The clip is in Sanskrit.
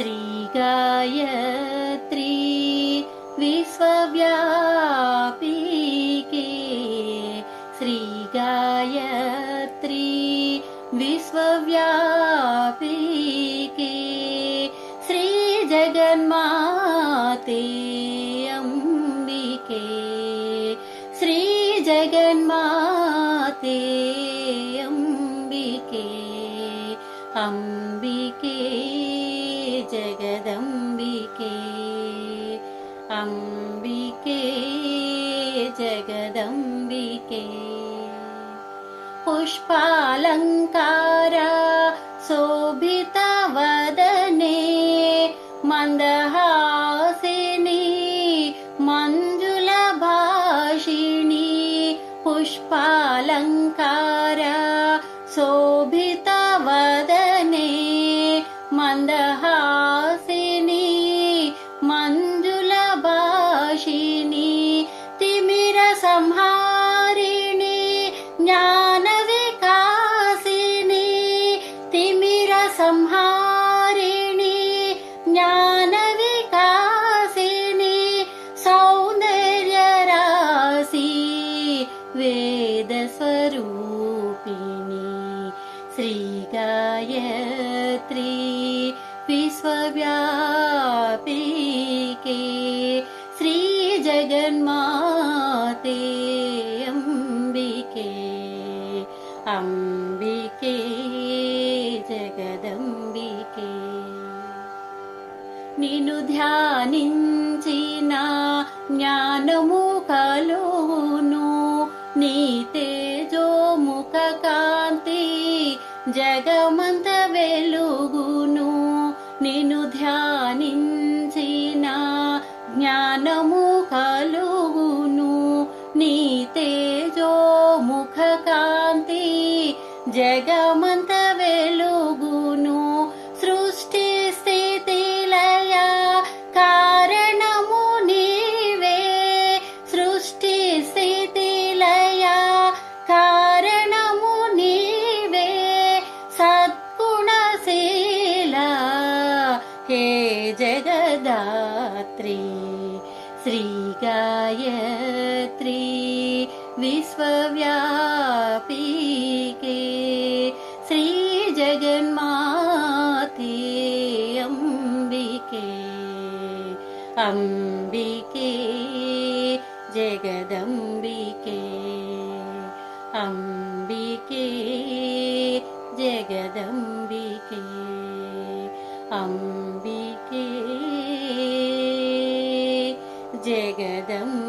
श्रीगायत्री विश्वव्यापिके श्रीगायत्री विश्वव्यापिके श्रीजगन्माते अम्बिके श्रीजगन्माते अम्बिके अम्बिके जगदम्बिके। अम्बिके जगदम्बिके। पुष्पालङ्कार शोभितवदने मन्दहासिनी मञ्जुलभाषिणी। पुष्पालङ्कार शोभितवदने वेदस्वरूपिणी श्रीगायत्री विश्वव्यापिके श्रीजगन्माते अम्बिके अम्बिके जगदम्बिके निनु ध्यानिञ्चिना ज्ञानमु कलो నీ తేజోముఖ కాంతి జగమంత వెలుగును నిన్ను ధ్యానించిన జ్ఞానము కలుగును. నీ తేజోముఖ కాంతి జగమంత हे जगदात्री श्रीगायत्री गायत्री विश्वव्यापि अम्बिके अम्बिके जगदम्बिके अम्बिके जगदम्बिके। అంబికే జగదంబికే